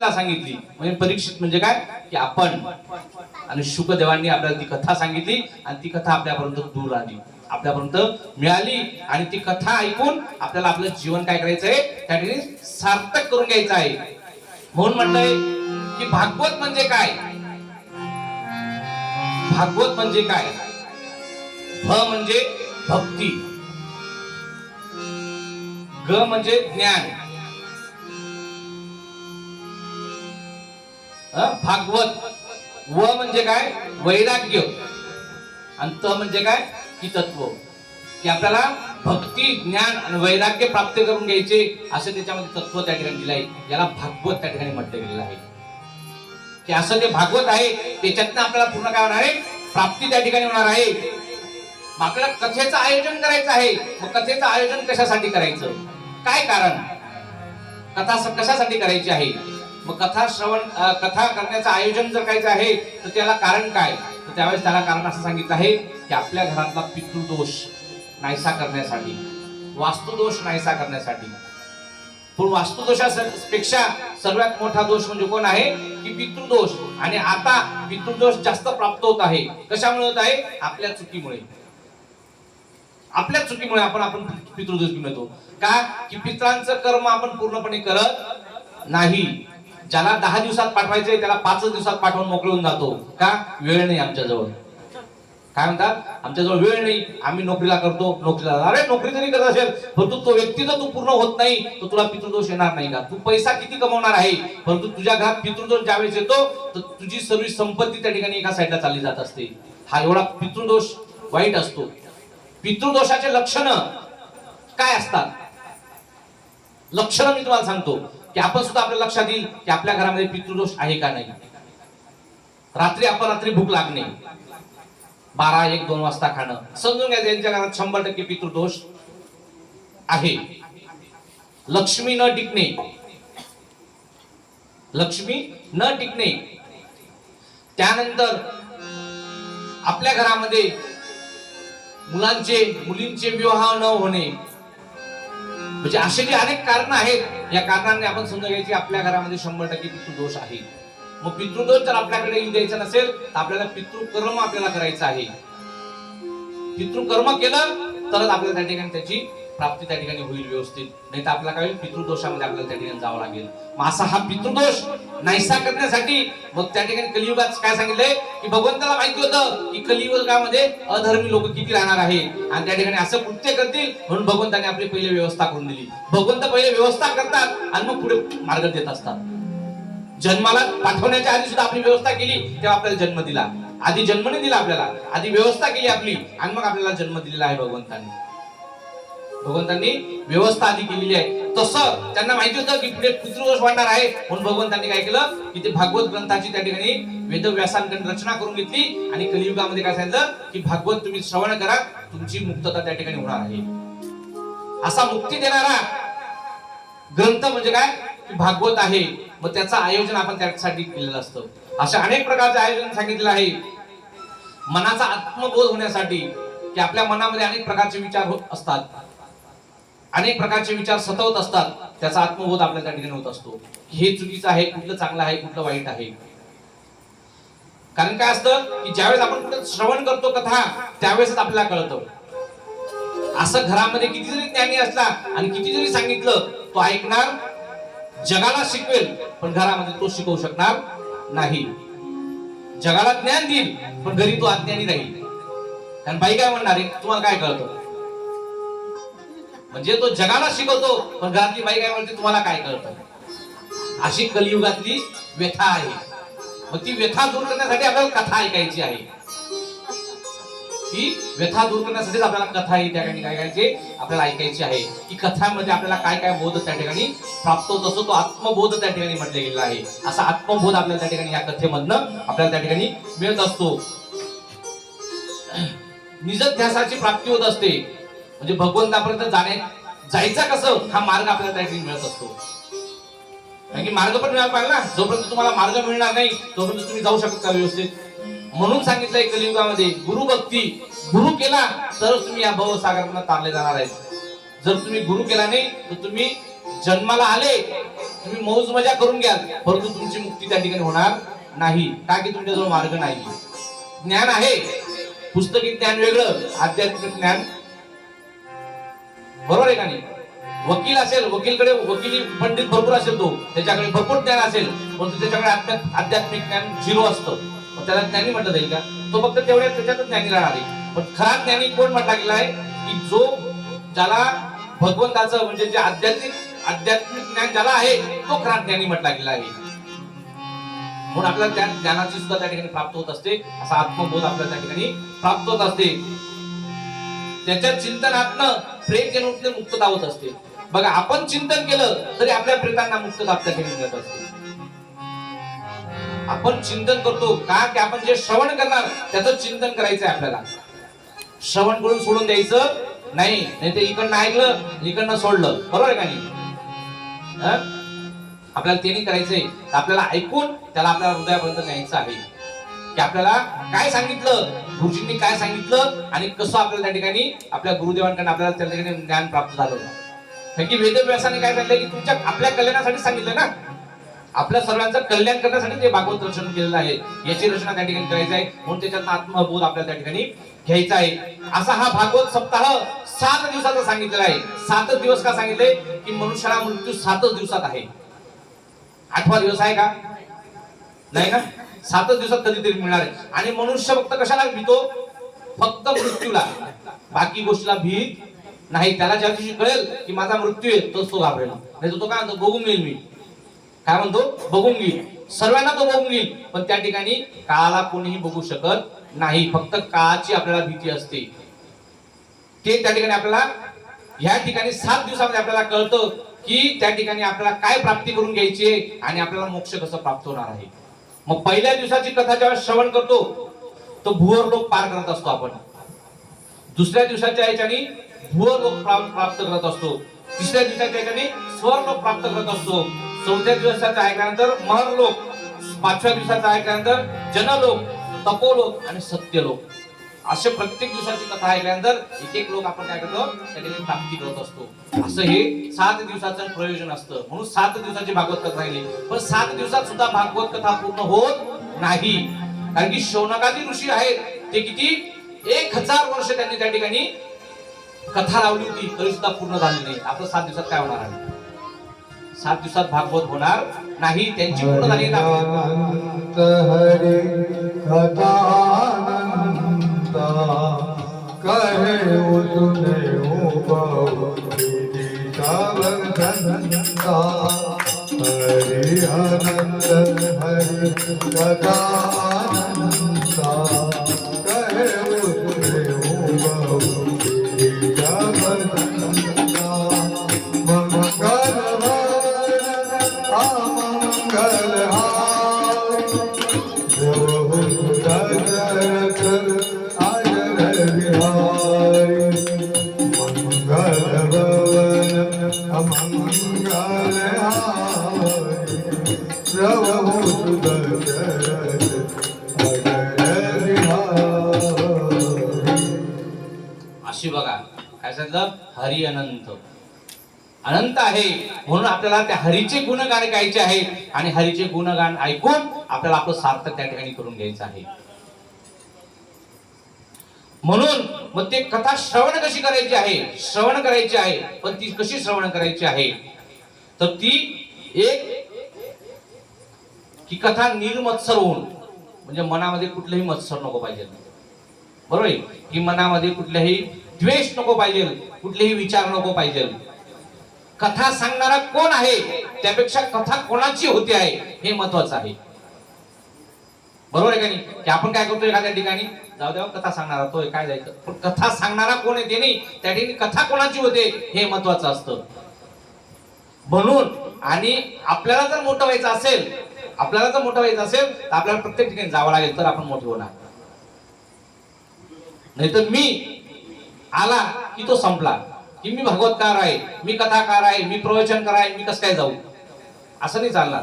कथा सांगितली. म्हणजे परीक्षित म्हणजे काय? की आपण. आणि शुकदेवांनी आपल्याला ती कथा सांगितली आणि ती कथा आपल्यापर्यंत दूर आली आपल्यापर्यंत मिळाली आणि ती कथा ऐकून आपल्याला आपलं जीवन काय करायचं आहे त्या ठिकाणी सार्थक करून घ्यायचं आहे. म्हणून म्हणलंय की भागवत म्हणजे काय? भागवत म्हणजे काय? भ म्हणजे भक्ती. ग म्हणजे ज्ञान. भागवत. व म्हणजे काय? वैराग्य. आणि त म्हणजे काय? की तत्व. की आपल्याला भक्ती ज्ञान आणि वैराग्य प्राप्त करून घ्यायचे असं त्याच्यामध्ये तत्व त्या ठिकाणी दिलं आहे याला भागवत त्या ठिकाणी म्हटलं गेलेलं आहे. की असं जे भागवत आहे त्याच्यातनं आपल्याला पूर्ण काय होणार आहे? प्राप्ती त्या ठिकाणी होणार आहे. आपल्याला कथेचं आयोजन करायचं आहे. मग कथेचं आयोजन कशासाठी करायचं? काय कारण? कथा कशासाठी करायची आहे? मग कथा श्रवण कथा करण्याचं आयोजन जर करायचं आहे तर त्याला कारण काय? तर त्यावेळेस त्याला कारण असं सांगितलं आहे की आपल्या घरातला पितृदोष नाहीसा करण्यासाठी वास्तुदोष नाहीसा करण्यासाठी. पण वास्तुदोषापेक्षा सर्वात मोठा दोष म्हणजे कोण आहे? की पितृदोष आणि आता पितृदोष जास्त प्राप्त होत आहे. कशामुळे होत आहे? आपल्या चुकीमुळे. आपल्या चुकीमुळे आपण आपण पितृदोष मिळतो का? की पित्रांचं कर्म आपण पूर्णपणे करत नाही. ज्याला दहा दिवसात पाठवायचे त्याला पाच दिवसात पाठवून मोकळून जातो. का? वेळ नाही आमच्याजवळ. काय म्हणतात? आमच्याजवळ वेळ नाही. आम्ही नोकरीला करतो. नोकरीला अरे नोकरी जरी करत असेल परंतु तो व्यक्ती जर तू पूर्ण होत नाही तर तुला पितृदोष येणार नाही का? तू पैसा किती कमवणार आहे? परंतु तुझ्या घरात पितृदोष ज्यावेळेस येतो तर तुझी सर्व संपत्ती त्या ठिकाणी एका साईडला चालली जात असते. हा एवढा पितृदोष वाईट असतो. पितृदोषाचे लक्षण काय असतात? लक्षण मी तुम्हाला सांगतो. की आपण सुद्धा आपल्या लक्षात येईल की आपल्या घरामध्ये पितृदोष आहे का नाही. रात्री आपण रात्री भूक लागणे. बारा एक दोन वाजता खाणं. समजून घ्या त्यांच्या घरात शंभर टक्के पितृदोष आहे. लक्ष्मी न टिकणे. लक्ष्मी न टिकणे. त्यानंतर आपल्या घरामध्ये मुलांचे मुलींचे विवाह न होणे. म्हणजे असे जे अनेक कारण आहेत या कारणांनी आपण समजून घ्यायची आपल्या घरामध्ये शंभर टक्के पितृदोष आहे. मग पितृदोष जर आपल्याकडे येऊ द्यायचा नसेल तर आपल्याला पितृकर्म आपल्याला करायचं आहे. पितृकर्म केलं तरच आपल्याला त्या ठिकाणी त्याची प्राप्ती त्या ठिकाणी होईल व्यवस्थित. नाही तर आपल्याला काय होईल? पितृदोषामध्ये आपल्याला त्या ठिकाणी जावं लागेल. मग असा हा पितृदोष नाहीसा करण्यासाठी मग त्या ठिकाणी कलियुगात काय सांगितलंय? की भगवंताला माहिती होतं की कलियुगामध्ये अधर्मी लोक किती राहणार आहे आणि त्या ठिकाणी असं कृत्य करतील म्हणून भगवंताने आपली पहिले व्यवस्था करून दिली. भगवंत पहिले व्यवस्था करतात आणि मग पुढे मार्ग देत असतात. जन्माला पाठवण्याच्या आधी सुद्धा आपली व्यवस्था केली तेव्हा आपल्याला जन्म दिला. आधी जन्म नाही दिला आपल्याला. आधी व्यवस्था केली आपली आणि मग आपल्याला जन्म दिलेला आहे भगवंतांनी. भगवंतांनी व्यवस्था आधी केलेली आहे. तसं त्यांना माहिती होतं की पुढे पितृदोष वाढणार आहे म्हणून भगवंतांनी काय केलं? की ते भागवत ग्रंथाची त्या ठिकाणी वेदव्यासांकडे रचना करून घेतली. आणि कलियुगामध्ये काय सांगितलं? की भागवत तुम्ही श्रवण करा. तुमची मुक्तता त्या ठिकाणी होणार आहे. असा मुक्ती देणारा ग्रंथ म्हणजे काय? की भागवत आहे. मग त्याचं आयोजन आपण त्यासाठी केलेलं असतं. अशा अनेक प्रकारचे आयोजन सांगितलेलं आहे. मनाचा आत्मबोध होण्यासाठी की आपल्या मनामध्ये अनेक प्रकारचे विचार होत असतात. अनेक प्रकारचे विचार सतवत असतात. त्याचा आत्मबोध आपल्या त्या ठिकाणी होत असतो. की हे चुकीचं आहे कुठलं चांगलं आहे कुठलं वाईट आहे. कारण काय असतं की ज्यावेळेस आपण कुठे श्रवण करतो कथा त्यावेळेस आपल्याला कळतं. असं घरामध्ये किती जरी ज्ञानी असला आणि किती जरी सांगितलं तो ऐकणार जगाला शिकवेल पण घरामध्ये तो शिकवू शकणार नाही. जगाला ज्ञान देईल पण घरी तो अज्ञानी राहील. कारण बाई काय म्हणणार आहे? तुम्हाला काय कळतं? म्हणजे तो जगाला शिकवतो पण घरातली बाई काय म्हणते तुम्हाला काय कळतं? अशी कलियुगातली व्यथा आहे. मग ती व्यथा दूर करण्यासाठी आपल्याला कथा ऐकायची आहे. ती व्यथा दूर करण्यासाठीच आपल्याला कथा ही त्या ठिकाणी काय करायची आपल्याला ऐकायची आहे. की कथामध्ये आपल्याला काय काय बोध त्या ठिकाणी प्राप्त होत असतो तो आत्मबोध त्या ठिकाणी म्हटले गेलेला आहे. असा आत्मबोध आपल्याला त्या ठिकाणी या कथेमधनं आपल्याला त्या ठिकाणी मिळत असतो. निजध्यासाची प्राप्ती होत असते. म्हणजे भगवंतापर्यंत जाण्या जायचा कसं? हा मार्ग आपल्याला त्या ठिकाणी मिळत असतो. कारण की मार्ग पण मिळाला पाहिजे ना. जोपर्यंत तुम्हाला मार्ग मिळणार नाही तोपर्यंत तुम्ही जाऊ शकत का व्यवस्थित. म्हणून सांगितलंय कलियुगामध्ये गुरु भक्ती गुरु केला तरच तुम्ही या भवसागरात तारले जाणार आहे जर तुम्ही गुरु केला नाही तर तुम्ही जन्माला आले तुम्ही मौज मजा करून घ्याल परंतु तुमची मुक्ती त्या ठिकाणी होणार नाही का की तुमच्याजवळ मार्ग नाही ज्ञान आहे. पुस्तकी ज्ञान वेगळं आध्यात्मिक ज्ञान बरोबर आहे का नाही? वकील असेल वकीलकडे वकिली पंडित भरपूर असेल तो. त्याच्याकडे भरपूर ज्ञान असेल. परंतु त्याच्याकडे आध्यात्मिक ज्ञान झिरो असतं. त्याला ज्ञानी म्हटलं जाईल का? तो फक्त तेवढ्या त्याच्यातच ज्ञानी राहणार आहे. पण खरा ज्ञानी कोण म्हटला गेला आहे? की जो ज्याला भगवंताचं म्हणजे जे आध्यात्मिक आध्यात्मिक ज्ञान ज्याला आहे तो खरा ज्ञानी म्हटला गेला आहे. म्हणून आपल्याला त्या ज्ञानाची सुद्धा त्या ठिकाणी प्राप्त होत असते. असा आत्मबोध आपल्याला त्या ठिकाणी प्राप्त होत असते. त्याच्या चिंतनातनं प्रेम केलं मुक्त दावत असते. बघा आपण चिंतन केलं तरी आपल्या प्रेतांना मुक्त दाबता घेऊन जात असते. आपण चिंतन करतो का की आपण जे श्रवण करणार त्याचं चिंतन करायचंय आपल्याला. श्रवण करून सोडून द्यायचं नाही नाही ते इकडनं ऐकलं इकडनं सोडलं. बरोबर आहे का नाही? आपल्याला ते नाही करायचंय. आपल्याला ऐकून त्याला आपल्या हृदयापर्यंत न्यायचं आहे. की आपल्याला काय सांगितलं? गुरुजींनी काय सांगितलं? आणि कसं आपल्याला त्या ठिकाणी आपल्या गुरुदेवांकडून आपल्याला त्या ठिकाणी ज्ञान प्राप्त झालं कारण की वेदव्यासाने काय सांगितलं की तुमच्या आपल्या कल्याणासाठी सांगितलं ना? आपल्या सर्वांचं कल्याण करण्यासाठी ते भागवत दर्शन केलेलं आहे. याची रचना त्या ठिकाणी करायची आहे. म्हणून त्याच्यात आत्मबोध आपल्याला त्या ठिकाणी घ्यायचा आहे. असा हा भागवत सप्ताह सात दिवसाचा सांगितलेला आहे. सातच दिवस का सांगितले? की मनुष्याला मृत्यू सातच दिवसात आहे. आठवा दिवस आहे का? नाही ना? सातच दिवसात कधीतरी मिळणार आहे. आणि मनुष्य फक्त कशाला भीतो? फक्त मृत्यूला. बाकी गोष्टीला भीत नाही. त्याला ज्या दिवशी कळेल की माझा मृत्यू आहे तोच तो घाबरेल. नाही तर तो काय म्हणतो? बघून घेईल मी. काय म्हणतो? बघून घेईल. सर्वांना तो बघून घेईल. पण त्या ठिकाणी काळाला कोणीही बघू शकत नाही. फक्त काळाची आपल्याला भीती असते. ते त्या ठिकाणी आपल्याला ह्या ठिकाणी सात दिवसामध्ये आपल्याला कळतं की त्या ठिकाणी आपल्याला काय प्राप्ती करून घ्यायची आहे आणि आपल्याला मोक्ष कसं प्राप्त होणार आहे. मग पहिल्या दिवसाची कथा जेव्हा श्रवण करतो तो भुवर लोक पार करत असतो आपण. दुसऱ्या दिवसाच्या याच्याने भुवर लोक प्राप्त प्राप्त करत असतो. तिसऱ्या दिवसाच्या याच्याने स्वर लोक प्राप्त करत असतो. चौथ्या दिवसाचा ऐकल्यानंतर महर लोक पाचव्या दिवसाचा ऐकल्यानंतर जनलोक तपोलोक आणि सत्यलोक. असे प्रत्येक दिवसाची कथा ऐकल्यानंतर एक एक लोक आपण काय करतो त्या ठिकाणी प्राप्ती करत असतो. असं हे सात दिवसाचं प्रयोजन असतं. म्हणून सात दिवसाची भागवत कथा राहिली. पण सात दिवसात सुद्धा भागवत कथा पूर्ण होत नाही. कारण की शौनकादी ऋषी आहेत. ते किती? एक हजार वर्ष त्यांनी त्या ठिकाणी कथा लावली होती. तरी सुद्धा पूर्ण झाली नाही. आपलं सात दिवसात काय होणार आहे? सात दिवसात भागवत होणार नाही. त्यांची पूर्ण झाली नाही आपली. अनंत हरि कथानंता कहे उतने हरी अनंत. अनंत आहे म्हणून आपल्याला त्या हरीचे गुणगान गायचे आहे. आणि हरीचे गुणगान ऐकून आपल्याला आपलं सार्थक त्या ठिकाणी करून घ्यायचं आहे. म्हणून मग ते कथा श्रवण कशी करायची आहे? श्रवण करायची आहे. पण ती कशी श्रवण करायची आहे? तर ती एक की कथा निर्मत्सर होऊन म्हणजे मनामध्ये कुठलंही मत्सर नको पाहिजे. बरोबर? आहे की मनामध्ये कुठल्याही द्वेष नको पाहिजे कुठलेही विचार नको पाहिजे. कथा सांगणारा कोण आहे? त्यापेक्षा कथा कोणाची होते आहे हे महत्वाचं आहे. बरोबर आहे का नाही? की आपण काय करतो एखाद्या ठिकाणी? जाऊ द्या कथा सांगणारा तो काय जायचं? पण कथा सांगणारा कोण आहे ते नाही. त्या ठिकाणी कथा कोणाची होते हे महत्वाचं असतं. म्हणून आणि आपल्याला जर मोठं व्हायचं असेल आपल्याला जर मोठं व्हायचं असेल तर आपल्याला प्रत्येक ठिकाणी जावं लागेल तर आपण मोठे होणार. नाहीतर मी आला की तो संपला. की मी भगवतकार आहे मी कथाकार आहे मी प्रवचनकार आहे मी कसं काय जाऊ? असं नाही चालणार.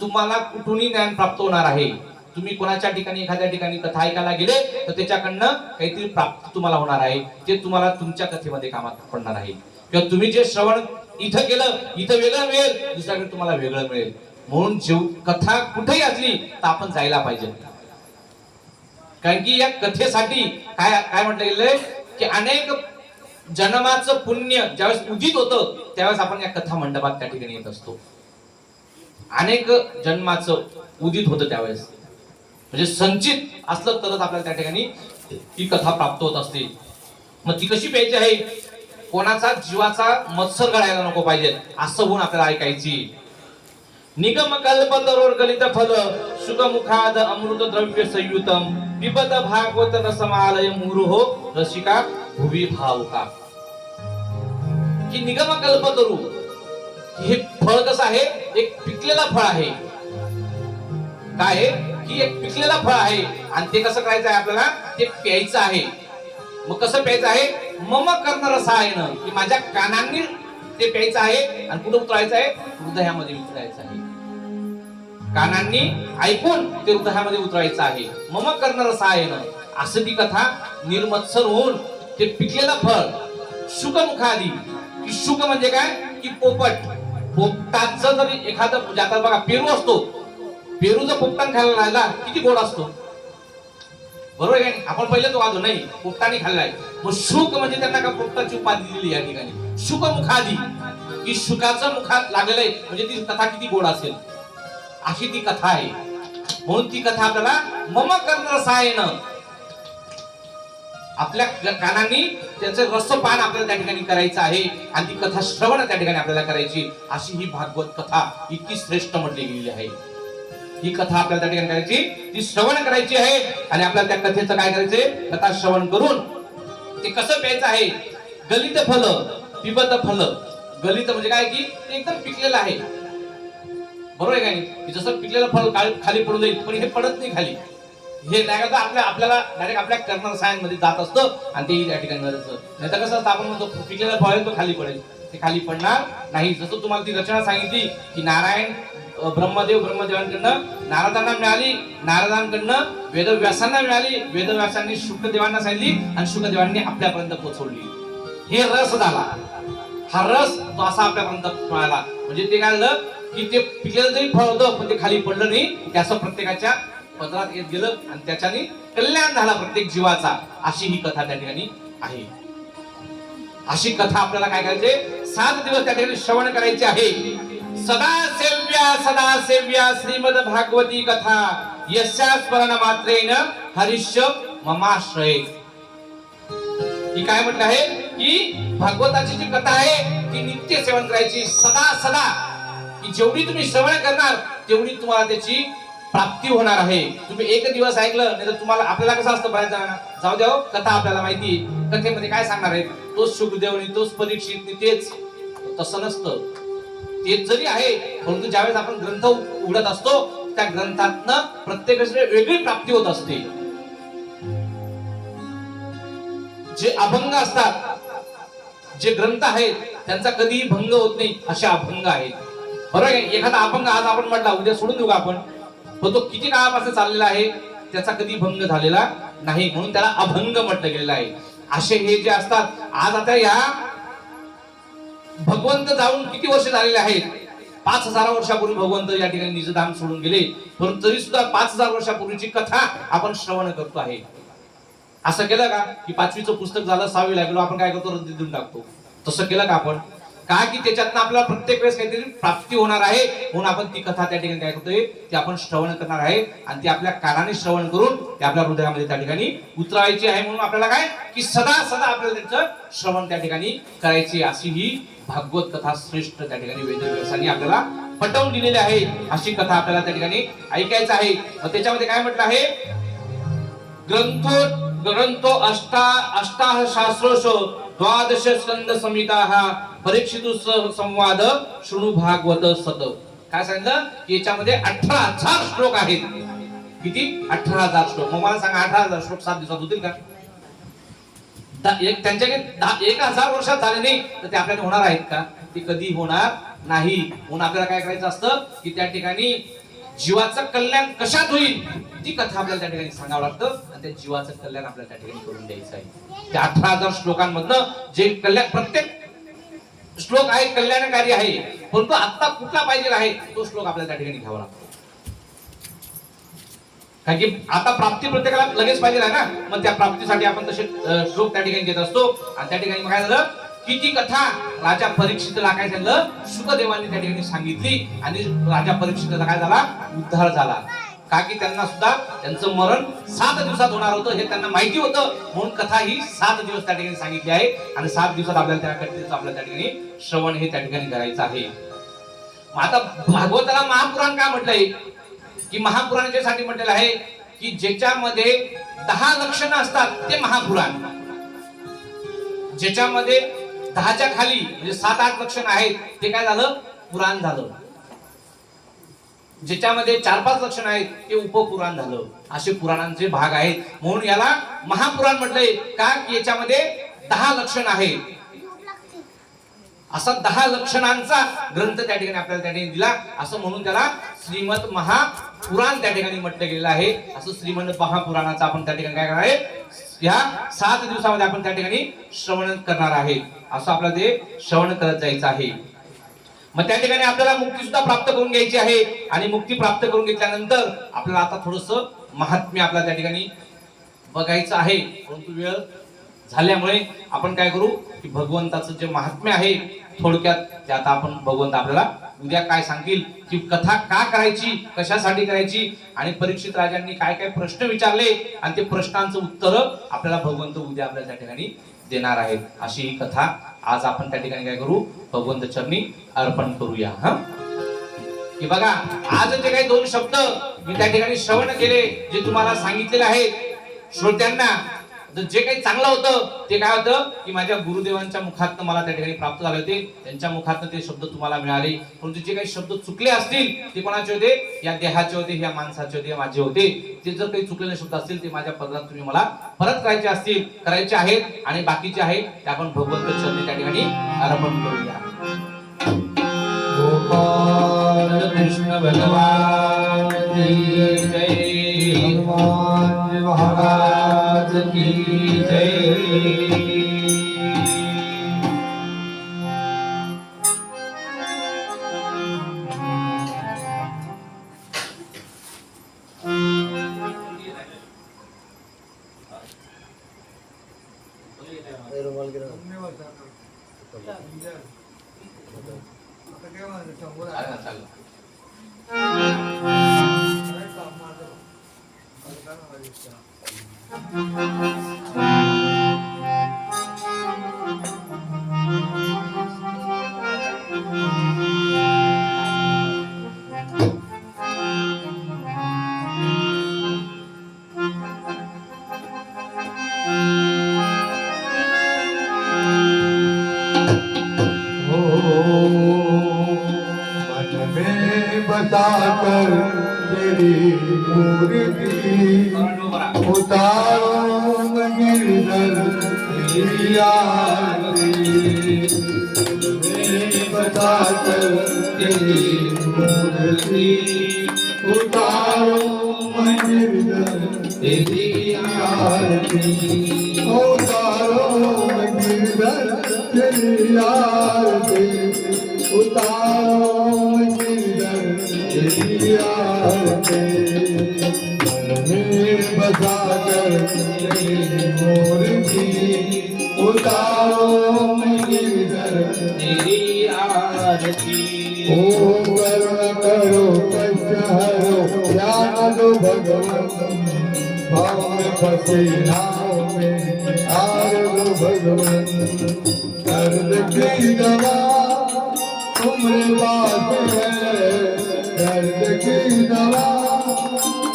तुम्हाला कुठूनही ज्ञान प्राप्त होणार आहे. तुम्ही कोणाच्या ठिकाणी एखाद्या ठिकाणी कथा ऐकायला गेले तर त्याच्याकडनं काहीतरी प्राप्त तुम्हाला होणार आहे. ते तुम्हाला तुमच्या कथेमध्ये कामात पडणार आहे. किंवा तुम्ही जे श्रवण इथं केलं इथं वेगळं मिळेल दुसऱ्याकडे तुम्हाला वेगळं मिळेल. म्हणून जेव कथा कुठेही असली तर आपण जायला पाहिजे. कारण की या कथेसाठी काय काय म्हटलं गेलंय की अनेक जन्माचं पुण्य ज्यावेळेस उदित होतं त्यावेळेस आपण या कथा मंडपात त्या ठिकाणी येत असतो. अनेक जन्माचं उदित होतं त्यावेळेस. म्हणजे संचित असलं तरच आपल्याला त्या ठिकाणी ही कथा प्राप्त होत असते. मग ती कशी प्यायची आहे? कोणाचा जीवाचा मत्सर गळायला नको पाहिजे असं होऊन आपल्याला ऐकायची. निगम कल्प तरोर गलित फल सुखमुखाद अमृत द्रव्य संयुतम विपद भागवत रसमालय मुरुहो रसिका भुवी भावका। की निगम कल्पतरू हे फळ कसं आहे? एक पिकलेला फळ आहे. काय आहे? की एक पिकलेला फळ आहे. आणि ते कसं करायचं आहे आपल्याला? ते प्यायचं आहे. मग कसं प्यायचं आहे? मम करणार रसायन. की माझ्या कानांनी ते प्यायचं आहे आणि कुठं उतरायचं आहे? हृदयामध्ये उतरायचं आहे. कानांनी ऐकून ते हृदयामध्ये उतरायचं आहे. मम करणार ना असं ती कथा निर्मत्सर होऊन ते पिकलेलं फळ शुकमुखादी. की शुक म्हणजे काय? की पोपट. पोपटाचं जरी एखादं जातात बघा पेरू असतो. पेरू जर पोपटान खायला राहिला किती गोड असतो. बरोबर आहे आपण पहिले तो वाजू नाही पोपटाने खाल्लाय मग शुक म्हणजे त्यांना का पोपटाची उपाधी दिलेली या ठिकाणी? शुकमुखादी. की शुकाचं मुखात लागलेलं म्हणजे ती कथा किती गोड असेल. अशी ती कथा आहे. म्हणून ती कथा आपल्याला मम कर्ण रसायन आपल्या कानांनी त्याचं रसपान आपल्याला त्या ठिकाणी करायचं आहे आणि ती कथा श्रवण त्या ठिकाणी आपल्याला करायची. अशी ही भागवत कथा इतकी श्रेष्ठ म्हटली गेलेली आहे. ही कथा आपल्याला त्या ठिकाणी करायची. ती श्रवण करायची आहे आणि आपल्याला त्या कथेचं काय करायचंय? कथा श्रवण करून ते कसं प्यायचं आहे? गलित फल पिबत फल. गलित म्हणजे काय की ते एकदम पिकलेलं आहे. बरोबर आहे का नाही? जसं पिकलेलं फळ खाली पडून जाईल पण हे पडत नाही खाली. हे नाही का आपल्या आपल्याला डायरेक्ट आपल्या कर्नल सायन्समध्ये जात असतं आणि तेही त्या ठिकाणी नाही तर कसं असतं आपण म्हणतो पिकलेलं फळ आहे तो खाली पडेल. ते खाली पडणार नाही. जसं तुम्हाला ती रचना सांगितली की नारायण ब्रह्मदेव ब्रह्मदेवांकडनं नारदांना मिळाली नारदांकडनं वेदव्यासांना मिळाली वेदव्यासांनी शुक्रदेवांना सांगितली आणि शुक्रदेवांनी आपल्यापर्यंत पोहोचवली. हे रस झाला. हा रस तो असा आपल्यापर्यंत मिळाला. म्हणजे ते काय झालं? की ते पिकलेलं जरी फळ होतं पण ते खाली पडलं नाही. त्याचं प्रत्येकाच्या पदरात येत गेलं आणि त्याच्याने कल्याण झाला प्रत्येक जीवाचा. अशी ही कथा त्या ठिकाणी आहे. अशी कथा आपल्याला काय करायचे सात दिवस त्या ठिकाणी श्रवण करायचे आहे. सदा सेव्या सदा सेव्या श्रीमद भागवती कथा. यशा स्मरण मात्रेन हरिष्य ममाश्रय. ही काय म्हटलं आहे? की भागवताची जी कथा आहे ती नित्य सेवन करायची. सदा सदा की जेवढी तुम्ही श्रवण करणार तेवढी तुम्हाला त्याची प्राप्ती होणार आहे. तुम्ही एक दिवस ऐकलं नाही तर तुम्हाला आपल्याला कसं असतं बऱ्याच जाऊ द्या हो, कथा आपल्याला माहिती कथेमध्ये काय सांगणार आहे? तोच सुखदेवनी तोच परीक्षित तेच. तसं नसतं. तेच जरी आहे परंतु ज्यावेळेस आपण ग्रंथ उघडत असतो त्या ग्रंथातनं प्रत्येकाची वेगळी प्राप्ती होत असते. जे अभंग असतात जे ग्रंथ आहेत त्यांचा कधीही भंग होत नाही असे अभंग आहेत. बरोबर आहे एखादा अपंग आज आपण म्हटला उद्या सोडून देऊ का आपण? पण तो किती काळापासून चाललेला आहे त्याचा कधी भंग झालेला नाही म्हणून त्याला अभंग म्हटलं गेलेलं आहे. असे हे जे असतात आज आता या भगवंत जाऊन किती वर्ष झालेले आहेत? पाच हजार वर्षापूर्वी भगवंत या ठिकाणी निजधाम सोडून गेले परंतु तरी सुद्धा पाच हजार वर्षापूर्वीची कथा आपण श्रवण करतो आहे. असं केलं का? की पाचवीचं पुस्तक झालं सहावी लागलो आपण काय करतो? रद्दी देऊन टाकतो. तसं केलं का आपण? का की त्याच्यातनं आपल्याला प्रत्येक वेळेस काहीतरी प्राप्ती होणार आहे म्हणून आपण ती कथा त्या ठिकाणी काय करतोय ती आपण श्रवण करणार आहे आणि ती आपल्या कानाने श्रवण करून ते आपल्या हृदयामध्ये त्या ठिकाणी उतरायची आहे म्हणून आपल्याला काय की सदा सदा आपल्याला त्याचं श्रवण त्या ठिकाणी करायची अशी ही भागवत कथा श्रेष्ठ त्या ठिकाणी वेदव्यासांनी आपल्याला पटवून दिलेली आहे अशी कथा आपल्याला त्या ठिकाणी ऐकायचं आहे. त्याच्यामध्ये काय म्हटलं आहे? ग्रंथो ग्रंथो अष्टा अष्टाह शास्त्रोश द्वादश स्कंद हा परीक्षितु संवाद शृणू भागवत सत. काय सांगितलं? की याच्यामध्ये अठरा हजार श्लोक आहेत. किती? अठरा हजार श्लोक. मग मला सांगा अठरा हजार श्लोक सात दिवसात होतील का? एक त्यांच्याकडे दहा- एक हजार वर्षात झाले नाही तर ते आपल्याला होणार आहेत का? ते कधी होणार नाही. म्हणून आपल्याला काय करायचं असतं? की त्या ठिकाणी जीवाचं कल्याण कशात होईल? ती कथा आपल्याला त्या ठिकाणी सांगावं लागतं. आणि त्या जीवाचं कल्याण आपल्याला त्या ठिकाणी करून द्यायचं आहे. त्या अठरा हजार श्लोकांमधनं जे कल्याण प्रत्येक श्लोक आहे कल्याणकारी आहे. परंतु आता कुठला पाहिजे आहे तो श्लोक आपल्याला त्या ठिकाणी घ्यावा लागतो. कारण की आता प्राप्ती प्रत्येकाला लगेच पाहिजे आहे ना. मग त्या प्राप्तीसाठी आपण तसे श्लोक त्या ठिकाणी घेत असतो. आणि त्या ठिकाणी काय झालं? किती कथा राजा परीक्षितला काय झालं. शुकदेवांनी त्या ठिकाणी सांगितली. आणि राजा परीक्षितला काय झाला? उद्धार झाला. का की त्यांना सुद्धा त्यांचं मरण सात दिवसात होणार होतं हे त्यांना माहिती होतं. म्हणून कथा ही सात दिवस त्या ठिकाणी सांगितली आहे. आणि सात दिवसात आपल्याला त्या कथेचं आपल्याला त्या ठिकाणी श्रवण हे त्या ठिकाणी करायचं आहे. मग आता भागवताला महापुराण का म्हटलंय? की महापुराण याच्यासाठी म्हटलेलं आहे की ज्याच्यामध्ये दहा लक्षणं असतात ते महापुराण. ज्याच्यामध्ये दहाच्या खाली म्हणजे सात आठ लक्षण आहेत ते काय झालं? पुराण झालं. ज्याच्यामध्ये चार पाच लक्षण आहेत ते उपपुराण झालं. असे पुराणांचे भाग आहेत. म्हणून याला महापुराण म्हटलंय. का? की याच्यामध्ये दहा लक्षण आहे असा दहा लक्षणांचा ग्रंथ त्या ठिकाणी आपल्याला त्या ठिकाणी दिला. असं म्हणून त्याला श्रीमद महापुराण त्या ठिकाणी म्हटलं गेलेलं आहे. असं श्रीमद महापुराणाचा आपण त्या ठिकाणी काय करणार आहे? या सात दिवसामध्ये आपण त्या ठिकाणी श्रवण करणार आहे. असं आपल्याला ते श्रवण करत जायचं आहे. मग त्या ठिकाणी आपल्याला मुक्ती सुद्धा प्राप्त करून घ्यायची आहे. आणि मुक्ती प्राप्त करून घेतल्यानंतर आपल्याला आता थोडस महात्म्य आपल्याला त्या ठिकाणी बघायचं आहे. परंतु वेळ झाल्यामुळे आपण काय करू की भगवंताचं जे महात्म्य आहे थोडक्यात ते आता आपण भगवंत आपल्याला उद्या काय सांगतील की कथा का करायची कशासाठी करायची आणि परीक्षित राजांनी काय काय प्रश्न विचारले आणि ते प्रश्नांचं उत्तर आपल्याला भगवंत उद्या आपल्या त्या ठिकाणी देणार आहेत. अशी ही कथा आज आपण त्या ठिकाणी काय करू? भगवंत चरणी अर्पण करूया हा? की बघा आज जे काही दोन शब्द मी त्या ठिकाणी श्रवण केले जे तुम्हाला सांगितलेले आहेत श्रोत्यांना जे काही चांगलं होतं ते काय होतं की माझ्या गुरुदेवांच्या मुखातनं मला त्या ठिकाणी प्राप्त झाले होते. त्यांच्या मुखातनं ते शब्द तुम्हाला मिळाले. परंतु जे काही शब्द चुकले असतील ते कोणाचे होते? या देहाचे होते या माणसाचे होते या माझे होते. ते जर काही चुकलेले शब्द असतील ते माझ्या पदरात तुम्ही मला परत करायचे असतील करायचे आहेत आणि बाकीचे आहेत ते आपण भगवंत चरणी त्या ठिकाणी अर्पण करूया. गोपाल कृष्ण भगवान की जय. हनुमान महाराज. की जय आरती मन में बसा कर तेरी मूर्ति उतारो गिरधर तेरी आरती ओम करुण करो कष्ट हरो ज्ञान दो भगवन भाव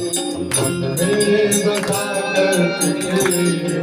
के मेरे